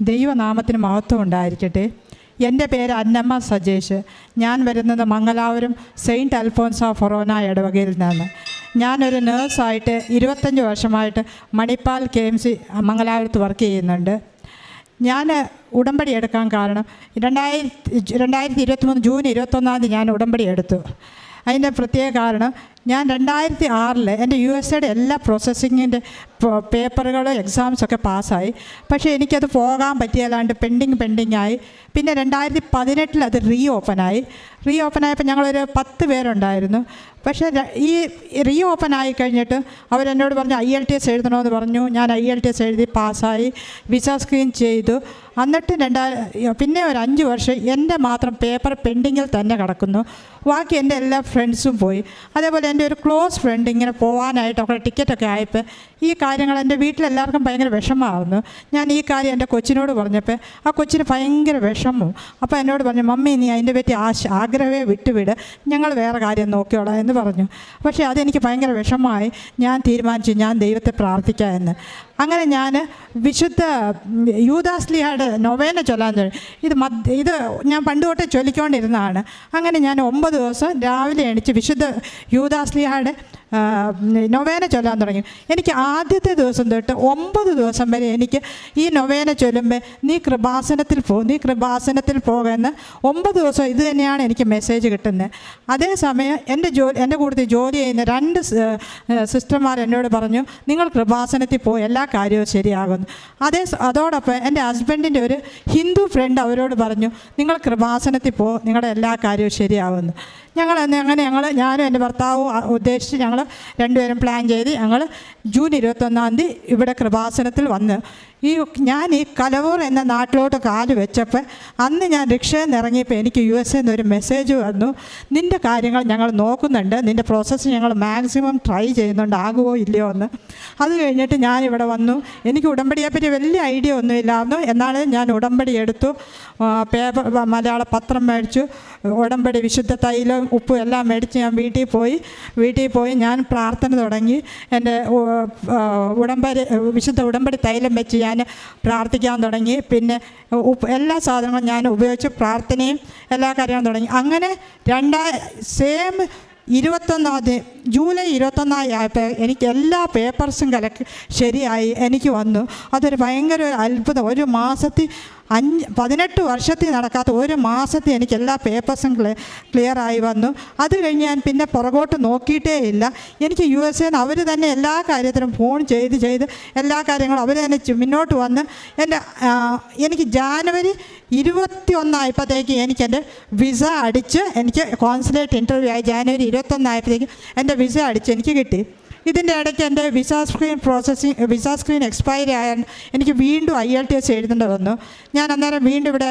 ദൈവനാമത്തിന് മഹത്വം ഉണ്ടായിരിക്കട്ടെ. എന്റെ പേര് അന്നമ്മ സജേഷ്. ഞാൻ വരുന്നത് മംഗലാപുരം സെയിന്റ് അൽഫോൻസ ഫൊറോന ഇടവകയിൽ നിന്നാണ്. ഞാനൊരു നേഴ്സായിട്ട് ഇരുപത്തഞ്ച് വർഷമായിട്ട് മണിപ്പാൽ കെ എം സി മംഗലാപുരത്ത് വർക്ക് ചെയ്യുന്നുണ്ട്. ഞാൻ ഉടമ്പടി എടുക്കാൻ കാരണം രണ്ടായിരത്തി രണ്ടായിരത്തി ഇരുപത്തിമൂന്ന് ജൂൺ ഇരുപത്തൊന്നാം തീയതി ഞാൻ ഉടമ്പടി എടുത്തു. അതിന്റെ പ്രത്യേക കാരണം ഞാൻ രണ്ടായിരത്തി ആറിൽ എന്റെ യു എസ് എയുടെ എല്ലാ പ്രോസസ്സിങ്ങിന്റെ പേപ്പറുകൾ എക്സാംസ് ഒക്കെ പാസ്സായി. പക്ഷേ എനിക്കത് പോകാൻ പറ്റിയല്ലാണ്ട് പെൻഡിങ് പെൻഡിങ് ആയി. പിന്നെ രണ്ടായിരത്തി പതിനെട്ടിൽ അത് റീ ഓപ്പണായി റീ ഓപ്പൺ ആയപ്പോൾ ഞങ്ങളൊരു പത്ത് പേരുണ്ടായിരുന്നു. പക്ഷേ ഈ റീ ഓപ്പൺ ആയി കഴിഞ്ഞിട്ട് അവരെന്നോട് പറഞ്ഞു ഐ എൽ ടി എസ് എഴുതണമെന്ന് പറഞ്ഞു. ഞാൻ ഐ എൽ ടി എസ് എഴുതി പാസ്സായി. വിസ സ്ക്രീൻ ചെയ്തു. എന്നിട്ട് രണ്ടായിരം പിന്നെ ഒരു അഞ്ച് വർഷം എന്റെ മാത്രം പേപ്പർ പെൻഡിങ്ങിൽ തന്നെ കിടക്കുന്നു. ബാക്കി എന്റെ എല്ലാ ഫ്രണ്ട്സും പോയി. അതേപോലെ എന്റെ ഒരു ക്ലോസ് ഫ്രണ്ട് ഇങ്ങനെ പോകാനായിട്ട് ടിക്കറ്റൊക്കെ ആയപ്പോൾ ഈ കാര്യങ്ങൾ എന്റെ വീട്ടിലെല്ലാവർക്കും ഭയങ്കര വിഷമമായിരുന്നു ഞാൻ ഈ കാര്യം എന്റെ കൊച്ചിനോട് പറഞ്ഞപ്പോൾ ആ കൊച്ചിന് ഭയങ്കര വിഷമവും അപ്പോൾ എന്നോട് പറഞ്ഞു മമ്മി നീ അതിന്റെ പറ്റി ആശ ആഗ്രഹമേ വിട്ടുവിട്. ഞങ്ങൾ വേറെ കാര്യം നോക്കിയോളാം എന്ന് പറഞ്ഞു. പക്ഷേ അതെനിക്ക് ഭയങ്കര വിഷമമായി. ഞാൻ തീരുമാനിച്ചു ഞാൻ ദൈവത്തെ പ്രാർത്ഥിക്കാം എന്ന്. അങ്ങനെ ഞാൻ വിശുദ്ധ ഉം, യൂദാസ്ലിയുടെ നൊവേന ചൊല്ലാൻ തുടങ്ങി. ഇത് മദ് ഇത് ഞാൻ പണ്ട് തൊട്ടേ ചൊല്ലിക്കൊണ്ടിരുന്നതാണ്. അങ്ങനെ ഞാൻ ഒമ്പത് ദിവസം രാവിലെ എണിച്ച് വിശുദ്ധ യൂദാസ്ലിയുടെ ആ, നൊവേന ചൊല്ലാൻ തുടങ്ങി. എനിക്ക് ആദ്യത്തെ ദിവസം തൊട്ട് ഒമ്പത് ദിവസം വരെ എനിക്ക് ഈ നൊവേന ചൊല്ലുമ്പോൾ നീ കൃപാസനത്തിൽ പോ നീ കൃപാസനത്തിൽ പോകുമെന്ന് ഒമ്പത് ദിവസം ഇത് തന്നെയാണ് എനിക്ക് മെസ്സേജ് കിട്ടുന്നത് അതേസമയം എന്റെ ജോലി എന്റെ കൂട്ടത്തിൽ ജോലി ചെയ്യുന്ന രണ്ട് സിസ്റ്റർമാർ എന്നോട് പറഞ്ഞു നിങ്ങൾ കൃപാസനത്തിൽ പോയി എല്ലാ കാര്യവും ശരിയാകുന്നു. അതേ അതോടൊപ്പം എന്റെ ഹസ്ബൻഡിന്റെ ഒരു ഹിന്ദു ഫ്രണ്ട് അവരോട് പറഞ്ഞു നിങ്ങൾ കൃപാസനത്തിൽ പോ നിങ്ങളുടെ എല്ലാ കാര്യവും ശരിയാകുന്നു. ഞങ്ങൾ അങ്ങനെ ഞങ്ങൾ ഞാനും എന്റെ ഭർത്താവും ഉദ്ദേശിച്ച് ഞങ്ങൾ രണ്ടുപേരും പ്ലാൻ ചെയ്ത് ഞങ്ങൾ ജൂൺ ഇരുപത്തൊന്നാം തീയതി ഇവിടെ കൃപാസനത്തിൽ വന്ന്. ഈ ഞാൻ ഈ കലവൂർ എന്ന നാട്ടിലോട്ട് കാൽ വെച്ചപ്പോൾ അന്ന് ഞാൻ റിക്ഷയിൽ നിന്ന് ഇറങ്ങിയപ്പോൾ എനിക്ക് യു എസ് എന്നൊരു മെസ്സേജ് വന്നു. നിന്റെ കാര്യങ്ങൾ ഞങ്ങൾ നോക്കുന്നുണ്ട്. നിന്റെ പ്രോസസ്സ് ഞങ്ങൾ മാക്സിമം ട്രൈ ചെയ്യുന്നുണ്ട്. ആകുമോ ഇല്ലയോ എന്ന്. അത് കഴിഞ്ഞിട്ട് ഞാൻ ഇവിടെ വന്നു. എനിക്ക് ഉടമ്പടിയെപ്പറ്റി വലിയ ഐഡിയ ഒന്നുമില്ലായിരുന്നു. എന്നാലും ഞാൻ ഉടമ്പടി എടുത്തു. പേപ്പർ മലയാള പത്രം മേടിച്ചു. ഉടമ്പടി വിശുദ്ധ തൈലം ഉപ്പും എല്ലാം മേടിച്ച് ഞാൻ വീട്ടിൽ പോയി. വീട്ടിൽ പോയി ഞാൻ പ്രാർത്ഥന തുടങ്ങി. എന്റെ ഉടമ്പടി വിശുദ്ധ ഉടമ്പടി തൈലം വെച്ച് ഞാൻ പ്രാർത്ഥിക്കാൻ തുടങ്ങി. പിന്നെ എല്ലാ സാധനങ്ങളും ഞാൻ ഉപയോഗിച്ച് പ്രാർത്ഥനയും എല്ലാ കാര്യങ്ങളും തുടങ്ങി. അങ്ങനെ രണ്ടാ സെയിം ഇരുപത്തൊന്നാം തീയതി ജൂലൈ ഇരുപത്തൊന്നാം ആയപ്പോൾ എനിക്ക് എല്ലാ പേപ്പർസും കലക്ക് ശരിയായി എനിക്ക് വന്നു. അതൊരു ഭയങ്കര ഒരു അത്ഭുതം. ഒരു മാസത്തിൽ അഞ്ച് പതിനെട്ട് വർഷത്തിൽ നടക്കാത്ത ഒരു മാസത്തിൽ എനിക്ക് എല്ലാ പേപ്പേഴ്സും ക്ലിയർ ആയി വന്നു. അത് കഴിഞ്ഞ് ഞാൻ പിന്നെ പുറകോട്ട് നോക്കിയിട്ടേ ഇല്ല. എനിക്ക് യു എസ് എന്ന് അവർ തന്നെ എല്ലാ കാര്യത്തിനും ഫോൺ ചെയ്ത് ചെയ്ത് എല്ലാ കാര്യങ്ങളും അവർ തന്നെ മുന്നോട്ട് വന്ന് എന്റെ എനിക്ക് ജാനുവരി ഇരുപത്തി ഒന്നായപ്പോഴത്തേക്ക് എനിക്ക് എന്റെ വിസ അടിച്ച് എനിക്ക് കോൺസുലേറ്റ് ഇന്റർവ്യൂ ആയി. ജാനുവരി ഇരുപത്തൊന്നായപ്പോഴത്തേക്ക് എന്റെ വിസ അടിച്ച് എനിക്ക് കിട്ടി. ഇതിന്റെ ഇടയ്ക്ക് എന്റെ visa screen processing visa screen expiry ആയാൽ എനിക്ക് വീണ്ടും ഐ എൽ ടി എസ് എഴുതേണ്ടി വന്നു. ഞാൻ അന്നേരം വീണ്ടും ഇവിടെ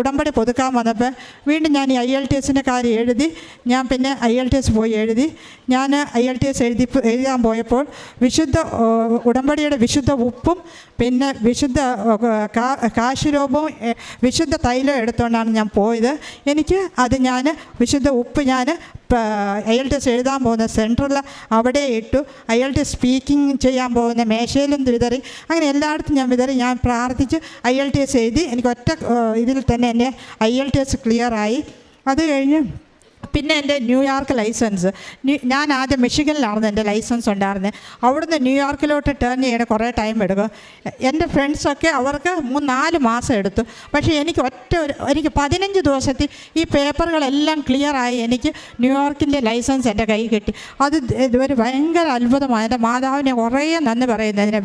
ഉടമ്പടി പുതുക്കാൻ വന്നപ്പോൾ വീണ്ടും ഞാൻ ഈ ഐ എൽ ടി എസിന്റെ കാര്യം എഴുതി ഞാൻ പിന്നെ ഐ എൽ ടി എസ് പോയി എഴുതി. ഞാൻ ഐ എൽ ടി എസ് എഴുതി എഴുതാൻ പോയപ്പോൾ വിശുദ്ധ ഉടമ്പടിയുടെ വിശുദ്ധ ഉപ്പും പിന്നെ വിശുദ്ധ കാശുരൂപവും വിശുദ്ധ തൈലം എടുത്തുകൊണ്ടാണ് ഞാൻ പോയത്. എനിക്ക് അത് ഞാൻ വിശുദ്ധ ഉപ്പ് ഞാൻ ഐ എൽ ടി എസ് എഴുതാൻ പോകുന്ന സെന്ററിൽ അവിടെ ഇട്ടു. ഐ എൽ ടി സ്പീക്കിംഗ് ചെയ്യാൻ പോകുന്ന മേശയിലും വിതറി. അങ്ങനെ എല്ലായിടത്തും ഞാൻ വിതറി. ഞാൻ പ്രാർത്ഥിച്ച്. ഐ എൽ ടി എസ് എഴുതി. എനിക്ക് ഒറ്റ ഇതിൽ തന്നെ എന്റെ ഐ എൽ ടി എസ് ക്ലിയറായി അത് കഴിഞ്ഞ് പിന്നെ എന്റെ ന്യൂയോർക്ക് ലൈസൻസ്. ഞാൻ ആദ്യം മിഷിഗനിലായിരുന്നു എന്റെ ലൈസൻസ് ഉണ്ടായിരുന്നത് അവിടുന്ന് ന്യൂയോർക്കിലോട്ട് ടേൺ ചെയ്യണ കുറേ ടൈം എടുക്കും. എന്റെ ഫ്രണ്ട്സൊക്കെ അവർക്ക് മൂന്ന് നാല് മാസം എടുത്തു. പക്ഷേ എനിക്ക് ഒറ്റ ഒരു എനിക്ക് പതിനഞ്ച് ദിവസത്തിൽ ഈ പേപ്പറുകളെല്ലാം ക്ലിയറായി എനിക്ക് ന്യൂയോർക്കിന്റെ ലൈസൻസ് എന്റെ കൈ കിട്ടി. അത് ഒരു ഭയങ്കര അത്ഭുതമാണ് എന്റെ മാതാവിനെ കുറേ നന്ദി പറയുന്നതിനെ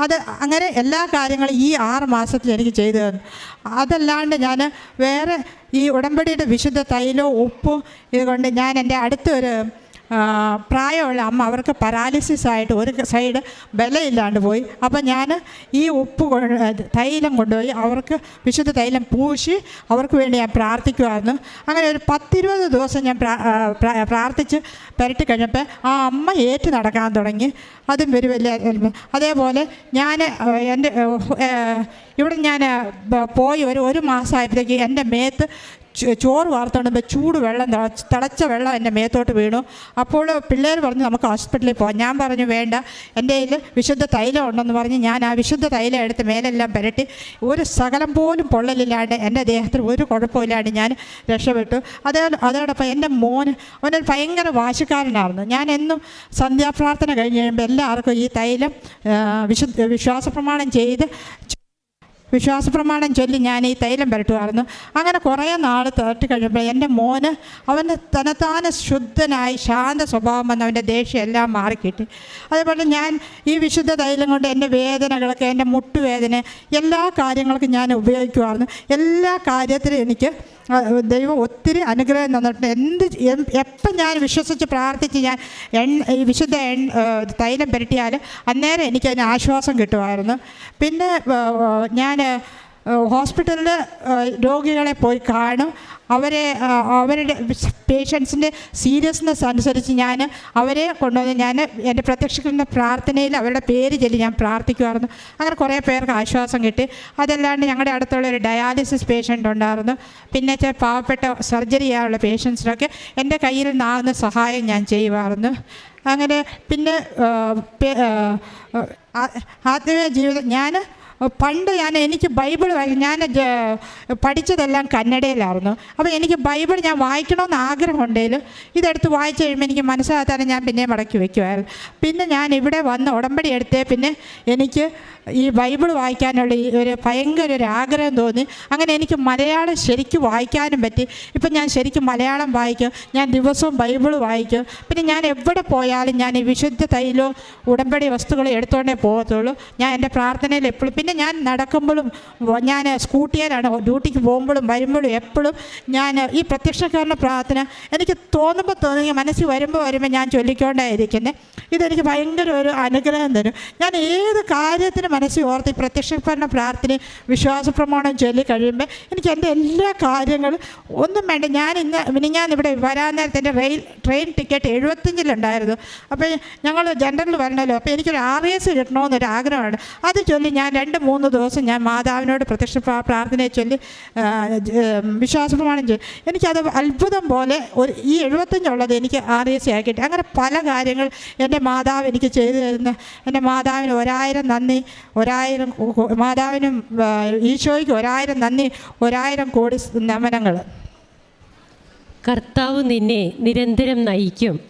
അത് അങ്ങനെ എല്ലാ കാര്യങ്ങളും ഈ ആറ് മാസത്തിൽ എനിക്ക് ചെയ്തു തന്നു. അതല്ലാണ്ട് ഞാൻ വേറെ ഈ ഉടമ്പടിയുടെ വിശുദ്ധ തൈലവും ഉപ്പും ഇതുകൊണ്ട് ഞാൻ എന്റെ അടുത്തൊരു പ്രായമുള്ള അമ്മ അവർക്ക് പരാലിസിസ് ആയിട്ട് ഒരു സൈഡ് ബലയില്ലാണ്ട് പോയി. അപ്പം ഞാൻ ഈ ഉപ്പ് തൈലം കൊണ്ടുപോയി അവർക്ക് വിശുദ്ധ തൈലം പൂശി അവർക്ക് വേണ്ടി ഞാൻ പ്രാർത്ഥിക്കുമായിരുന്നു അങ്ങനെ ഒരു പത്തിരുപത് ദിവസം ഞാൻ പ്രാർത്ഥിച്ച് പുരട്ടി കഴിഞ്ഞപ്പോൾ ആ അമ്മ ഏറ്റ് നടക്കാൻ തുടങ്ങി. അതും ഒരു വലിയ അതേപോലെ ഞാൻ എന്റെ ഇവിടെ ഞാൻ പോയി ഒരു ഒരു മാസമായപ്പോഴത്തേക്ക് എന്റെ മേത്ത് ചോറ് വാർത്തോണ്ടുമ്പോൾ ചൂട് വെള്ളം തിളച്ച വെള്ളം എന്റെ മേത്തോട്ട് വീണു. അപ്പോൾ പിള്ളേർ പറഞ്ഞു നമുക്ക് ഹോസ്പിറ്റലിൽ പോകാം ഞാൻ പറഞ്ഞു വേണ്ട എന്റെ കയ്യിൽ വിശുദ്ധ തൈലം ഉണ്ടെന്ന് പറഞ്ഞ് ഞാൻ ആ വിശുദ്ധ തൈലം എടുത്ത് മേലെല്ലാം പുരട്ടി ഒരു സകലം പോലും പൊള്ളലില്ലാണ്ട് എന്റെ ദേഹത്തിൽ ഒരു കുഴപ്പമില്ലാണ്ട് ഞാൻ രക്ഷപ്പെട്ടു. അതേ അതോടൊപ്പം എന്റെ മോന് അവനൊരു ഭയങ്കര വാശിക്കാരനായിരുന്നു. ഞാൻ എന്നും സന്ധ്യാപ്രാർത്ഥന കഴിഞ്ഞ് കഴിയുമ്പോൾ എല്ലാവർക്കും ഈ തൈലം വിശുദ്ധ വിശ്വാസ പ്രമാണം ചെയ്ത് വിശ്വാസ പ്രമാണം ചൊല്ലി ഞാൻ ഈ തൈലം പുരട്ടുമായിരുന്നു. അങ്ങനെ കുറേ നാൾ തട്ടി കഴിഞ്ഞപ്പോൾ എന്റെ മോന് അവന് തനത്താന ശുദ്ധനായി ശാന്ത സ്വഭാവം വന്ന് അവന്റെ ദേഷ്യം എല്ലാം മാറിക്കിട്ടി. അതേപോലെ ഞാൻ ഈ വിശുദ്ധ തൈലം കൊണ്ട് എന്റെ വേദനകളൊക്കെ എന്റെ മുട്ടുവേദന എല്ലാ കാര്യങ്ങൾക്കും ഞാൻ ഉപയോഗിക്കുമായിരുന്നു. എല്ലാ കാര്യത്തിലും എനിക്ക് ദൈവം ഒത്തിരി അനുഗ്രഹം തന്നിട്ടുണ്ട്. എന്ത് എപ്പം ഞാൻ വിശ്വസിച്ച് പ്രാർത്ഥിച്ച് ഞാൻ എണ്ണ ഈ വിശുദ്ധ എണ്ണ തൈലം പുരട്ടിയാൽ അന്നേരം എനിക്കതിന് ആശ്വാസം കിട്ടുമായിരുന്നു. പിന്നെ ഞാൻ ഹോസ്പിറ്റലിൽ രോഗികളെ പോയി കാണും. അവരെ അവരുടെ പേഷ്യൻസിന്റെ സീരിയസ്നെസ് അനുസരിച്ച് ഞാൻ അവരെ കൊണ്ടുവന്ന് ഞാൻ എന്റെ പ്രത്യക്ഷിക്കുന്ന പ്രാർത്ഥനയിൽ അവരുടെ പേര് ചൊല്ലി ഞാൻ പ്രാർത്ഥിക്കുമായിരുന്നു അങ്ങനെ കുറേ പേർക്ക് ആശ്വാസം കിട്ടി. അതല്ലാണ്ട് ഞങ്ങളുടെ അടുത്തുള്ള ഒരു ഡയാലിസിസ് പേഷ്യന്റ് ഉണ്ടായിരുന്നു. പിന്നെ ചില പാവപ്പെട്ട സർജറി ചെയ്യാനുള്ള പേഷ്യൻസിനൊക്കെ എന്റെ കയ്യിൽ നിന്നാകുന്ന സഹായം ഞാൻ ചെയ്യുമായിരുന്നു അങ്ങനെ പിന്നെ ആത്മീയ ജീവിതം ഞാൻ പണ്ട് ഞാൻ എനിക്ക് ബൈബിൾ ഞാൻ പഠിച്ചതെല്ലാം കന്നഡയിലായിരുന്നു. അപ്പോൾ എനിക്ക് ബൈബിൾ ഞാൻ വായിക്കണമെന്ന് ആഗ്രഹമുണ്ടെങ്കിലും ഇതെടുത്ത് വായിച്ചു കഴിയുമ്പോൾ എനിക്ക് മനസ്സിലാകാതെ ഞാൻ പിന്നെ മടക്കി വെക്കുമായിരുന്നു. പിന്നെ ഞാൻ ഇവിടെ വന്ന് ഉടമ്പടി എടുത്തേ പിന്നെ എനിക്ക് ഈ ബൈബിൾ വായിക്കാനുള്ള ഒരു ഭയങ്കര ഒരു ആഗ്രഹം തോന്നി. അങ്ങനെ എനിക്ക് മലയാളം ശരിക്കും വായിക്കാനും പറ്റി. ഇപ്പം ഞാൻ ശരിക്കും മലയാളം വായിക്കും ഞാൻ ദിവസവും ബൈബിൾ വായിക്കും. പിന്നെ ഞാൻ എവിടെ പോയാലും ഞാൻ ഈ വിശുദ്ധ തൈലോ ഉടമ്പടി വസ്തുക്കളോ എടുത്തോണ്ടേ പോകത്തുള്ളൂ. ഞാൻ എന്റെ പ്രാർത്ഥനയിൽ എപ്പോഴും പിന്നെ ഞാൻ നടക്കുമ്പോഴും ഞാൻ സ്കൂട്ടിയിലാണ് ഡ്യൂട്ടിക്ക് പോകുമ്പോഴും വരുമ്പോഴും എപ്പോഴും ഞാൻ ഈ പ്രത്യക്ഷക്കാരന്റെ പ്രാർത്ഥന എനിക്ക് തോന്നുമ്പോൾ തോന്നി മനസ്സിൽ വരുമ്പോൾ വരുമ്പോൾ ഞാൻ ചൊല്ലിക്കൊണ്ടേയിരിക്കുന്നത് ഇതെനിക്ക് ഭയങ്കര ഒരു അനുഗ്രഹം തരും. ഞാൻ ഏത് കാര്യത്തിന് മനസ്സിൽ ഓർത്ത് ഈ പ്രത്യക്ഷക്കാരന്റെ പ്രാർത്ഥന വിശ്വാസപ്രമാണം ചൊല്ലി കഴിയുമ്പോൾ എനിക്ക് എന്റെ എല്ലാ കാര്യങ്ങളും ഒന്നും വേണ്ട. ഞാൻ ഇന്ന് ഞാൻ ഇവിടെ വരാൻ നേരത്തെ എന്റെ റെയിൽ ട്രെയിൻ ടിക്കറ്റ് എഴുപത്തഞ്ചിലുണ്ടായിരുന്നു അപ്പോൾ ഞങ്ങൾ ജനറൽ വരണമല്ലോ അപ്പോൾ എനിക്കൊരു ആർ എസ് കിട്ടണമെന്നൊരു ആഗ്രഹമാണ് അത് ചൊല്ലി ഞാൻ മൂന്ന് ദിവസം ഞാൻ മാതാവിനോട് പ്രത്യക്ഷ പ്രാ- പ്രാർത്ഥനയെ ചൊല്ലി വിശ്വാസപ്രമാണം ചെയ്യും എനിക്കത് അത്ഭുതം പോലെ ഒരു ഈ എഴുപത്തഞ്ചുള്ളത് എനിക്ക് ആർ എസ് സി ആക്കിയിട്ട് അങ്ങനെ പല കാര്യങ്ങൾ എന്റെ മാതാവ് എനിക്ക് ചെയ്തു തരുന്ന. എന്റെ മാതാവിന് ഒരായിരം നന്ദി ഒരായിരം മാതാവിനും ഈശോയ്ക്ക് ഒരായിരം നന്ദി ഒരായിരം കോടി നമനങ്ങൾ. കർത്താവ് നിന്നെ നിരന്തരം നയിക്കും.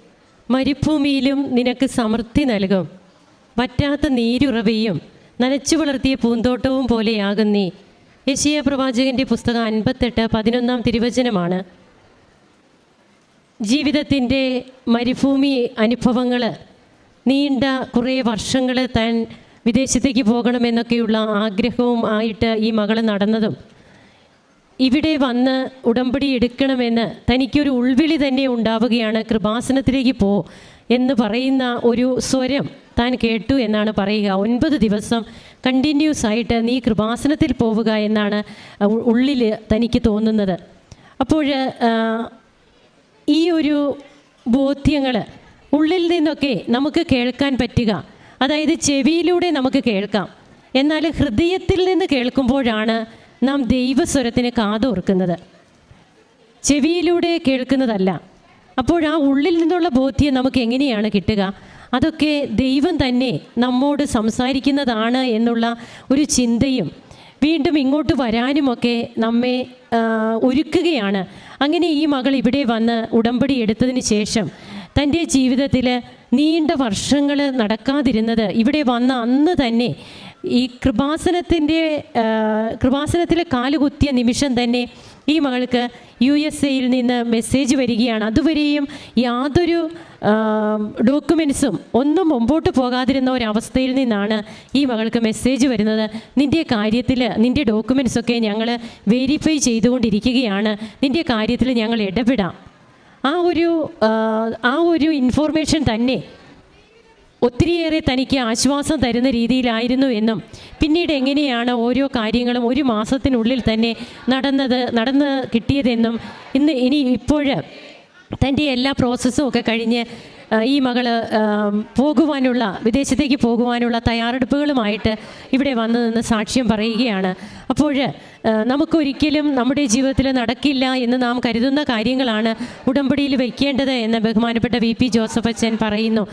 മരുഭൂമിയിലും നിനക്ക് സമൃദ്ധി നൽകും. വറ്റാത്ത നീരുറവയും നനച്ചു വളർത്തിയ പൂന്തോട്ടവും പോലെയാകും നീ. യശിയ പ്രവാചകന്റെ പുസ്തകം അൻപത്തെട്ട് പതിനൊന്നാം തിരുവചനമാണ്. ജീവിതത്തിന്റെ മരുഭൂമി അനുഭവങ്ങൾ നീണ്ട കുറേ വർഷങ്ങൾ താൻ വിദേശത്തേക്ക് പോകണമെന്നൊക്കെയുള്ള ആഗ്രഹവും ആയിട്ട് ഈ മകൾ നടന്നതും. ഇവിടെ വന്ന് ഉടമ്പടി എടുക്കണമെന്ന് തനിക്കൊരു ഉൾവിളി തന്നെ ഉണ്ടാവുകയാണ് കൃപാസനത്തിലേക്ക് പോ എന്ന് പറയുന്ന ഒരു സ്വരം. താൻ കേട്ടു എന്നാണ് പറയുക. ഒൻപത് ദിവസം കണ്ടിന്യൂസ് ആയിട്ട് നീ കൃപാസനത്തിൽ പോവുക എന്നാണ് ഉള്ളിൽ തനിക്ക് തോന്നുന്നത്. അപ്പോൾ ഈ ഒരു ബോധ്യങ്ങൾ ഉള്ളിൽ നിന്നൊക്കെ നമുക്ക് കേൾക്കാൻ പറ്റുക. അതായത് ചെവിയിലൂടെ നമുക്ക് കേൾക്കാം. എന്നാൽ ഹൃദയത്തിൽ നിന്ന് കേൾക്കുമ്പോഴാണ് നാം ദൈവസ്വരത്തിന് കാതോർക്കുന്നത്. ചെവിയിലൂടെ കേൾക്കുന്നതല്ല. അപ്പോൾ ആ ഉള്ളിൽ നിന്നുള്ള ബോധ്യം നമുക്ക് എങ്ങനെയാണ് കിട്ടുക? അതൊക്കെ ദൈവം തന്നെ നമ്മോട് സംസാരിക്കുന്നതാണ് എന്നുള്ള ഒരു ചിന്തയും വീണ്ടും ഇങ്ങോട്ട് വരാനുമൊക്കെ നമ്മെ ഒരുക്കുകയാണ്. അങ്ങനെ ഈ മകൾ ഇവിടെ വന്ന് ഉടമ്പടി എടുത്തതിന് ശേഷം തന്റെ ജീവിതത്തിൽ നീണ്ട വർഷങ്ങൾ നടക്കാതിരുന്നത് ഇവിടെ വന്ന അന്ന് തന്നെ ഈ കൃപാസനത്തിന്റെ കൃപാസനത്തിലെ കാലുകുത്തിയ നിമിഷം തന്നെ ഈ മകൾക്ക് യു എസ് എയിൽ നിന്ന് മെസ്സേജ് വരികയാണ്. അതുവരെയും യാതൊരു ഡോക്യുമെൻസും ഒന്നും മുമ്പോട്ട് പോകാതിരുന്ന ഒരവസ്ഥയിൽ നിന്നാണ് ഈ മകൾക്ക് മെസ്സേജ് വരുന്നത്. നിന്റെ കാര്യത്തിൽ നിന്റെ ഡോക്യുമെൻസൊക്കെ ഞങ്ങൾ വെരിഫൈ ചെയ്തുകൊണ്ടിരിക്കുകയാണ്. നിന്റെ കാര്യത്തിൽ ഞങ്ങൾ ഇടപെടാം. ആ ഒരു ആ, ഒരു ഇൻഫോർമേഷൻ തന്നെ ഒത്തിരിയേറെ തനിക്ക് ആശ്വാസം തരുന്ന രീതിയിലായിരുന്നു എന്നും പിന്നീട് എങ്ങനെയാണ് ഓരോ കാര്യങ്ങളും ഒരു മാസത്തിനുള്ളിൽ തന്നെ നടന്നത് നടന്ന് കിട്ടിയതെന്നും ഇന്ന് ഇനി ഇപ്പോൾ തന്റെ എല്ലാ പ്രോസസ്സും ഒക്കെ കഴിഞ്ഞ് ഈ മകൾ പോകുവാനുള്ള വിദേശത്തേക്ക് പോകുവാനുള്ള തയ്യാറെടുപ്പുകളുമായിട്ട് ഇവിടെ വന്നു നിന്ന് സാക്ഷ്യം പറയുകയാണ്. അപ്പോൾ നമുക്കൊരിക്കലും നമ്മുടെ ജീവിതത്തിൽ നടക്കില്ല എന്ന് നാം കരുതുന്ന കാര്യങ്ങളാണ് ഉടമ്പടിയിൽ വയ്ക്കേണ്ടത് എന്ന് ബഹുമാനപ്പെട്ട വി പി ജോസഫ് അച്ഛൻ പറയുന്നു.